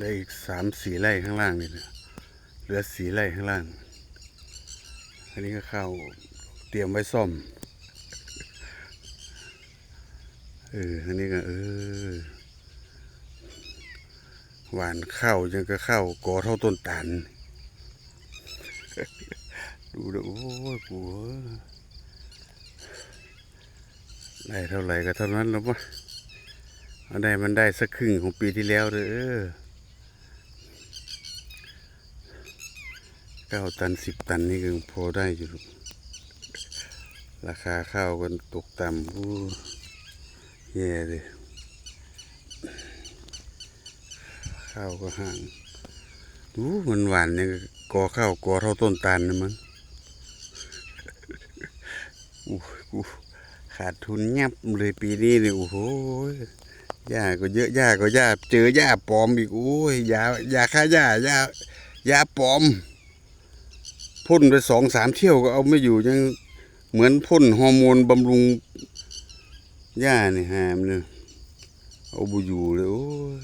เหลืออีกสามสี่ไร่ข้างล่างนี่นะเหลือสี่ไร่ข้างล่าง อันนี้ก็ข้าวเตรียมไว้ซ่อม เออ อันนี้ก็เออ หวานข้าวยังก็ข้าวก่อเท่าต้นตาล ดูด้อโอ้ยกูได้เท่าไหร่ก็เท่านั้นแล้ววะเอาได้มันได้สักครึ่งของปีที่แล้วเด้อ เก้าตันสิบตันนี่ก็พอได้อยู่ลูกราคาข้าวกันตกต่ำอู้แย่เลย ข้าวก็ห่างดูมันหวานยังกับกอข้าวกอเท่าต้นตาลนะมันอู้กูขาดทุนยับเลยปีนี้เนี่ยโอ้โหหญ้าก็เยอะหญ้าก็หญ้าเจอหญ้าปลอมอีกโอ้ยยายาฆ่าหญ้าหญ้ายาปลอม พ่นไปสองสามเที่ยวก็เอาไม่อยู่ยังเหมือนพ่นฮอร์โมนบำรุงหญ้าเนี่ยฮามเนี่ยเอาบุอยู่เลยโอ้ย